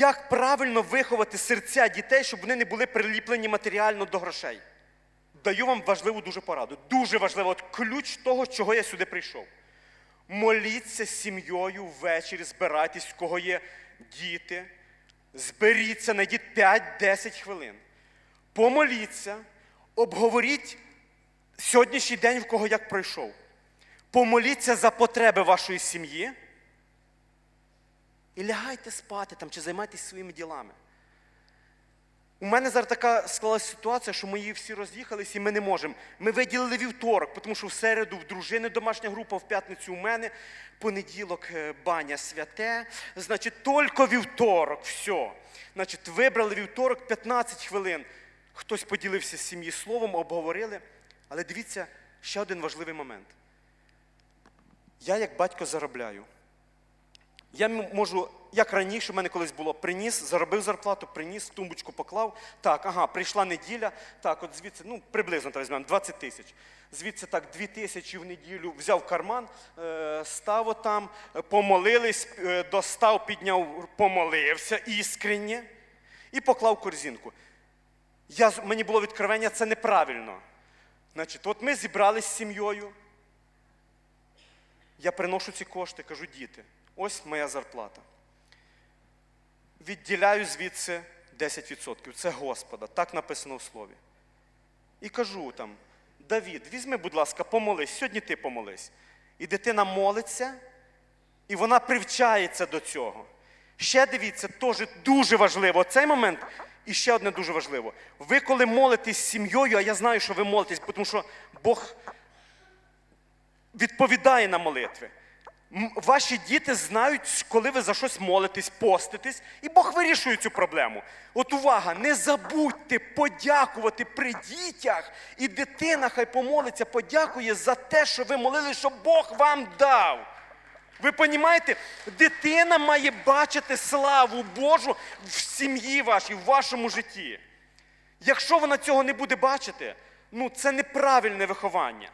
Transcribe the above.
Як правильно виховати серця дітей, щоб вони не були приліплені матеріально до грошей? Даю вам важливу дуже пораду. Дуже важливо, от ключ того, чого я сюди прийшов. Моліться сім'єю ввечері, збирайтесь, в кого є діти. Зберіться, знайдіть 5-10 хвилин. Помоліться, обговоріть сьогоднішній день, в кого як пройшов. Помоліться за потреби вашої сім'ї і лягайте спати там чи займайтесь своїми ділами. У мене зараз така склалася ситуація, що мої всі роз'їхались і ми не можемо. Ми виділили вівторок, тому що в середу в дружини домашня група, в п'ятницю у мене, понеділок е, баня святе. Значить, тільки вівторок, все. Значить, вибрали вівторок 15 хвилин. Хтось поділився з сім'ї словом, обговорили. Але дивіться, ще один важливий момент. Я, як батько, заробляю. Я можу, як раніше, в мене колись було, приніс, заробив зарплату, приніс, тумбочку поклав. Так, ага, прийшла неділя. Так, от звідси, ну, приблизно так візьмемо, 20 тисяч. Звідси так, 2 тисячі в неділю взяв карман, е, став отам, е, помолились, е, достав, підняв, помолився іскренне і поклав корзинку. Я, мені було відкривання, це неправильно. Значить, от ми зібрались з сім'єю, я приношу ці кошти, кажу, діти, ось моя зарплата. Відділяю звідси 10%. Це Господа, так написано в слові. І кажу там, Давід, візьми, будь ласка, помолись, сьогодні ти помолись. І дитина молиться, і вона привчається до цього. Ще дивіться, теж дуже важливо цей момент. І ще одне дуже важливо. Ви коли молитесь з сім'єю, а я знаю, що ви молитесь, тому що Бог відповідає на молитви. Ваші діти знають, коли ви за щось молитесь, поститесь, і Бог вирішує цю проблему. От увага, не забудьте подякувати при дітях, і дитина хай помолиться, подякує за те, що ви молили, що Бог вам дав. Ви розумієте, дитина має бачити славу Божу в сім'ї вашій, в вашому житті. Якщо вона цього не буде бачити, ну це неправильне виховання.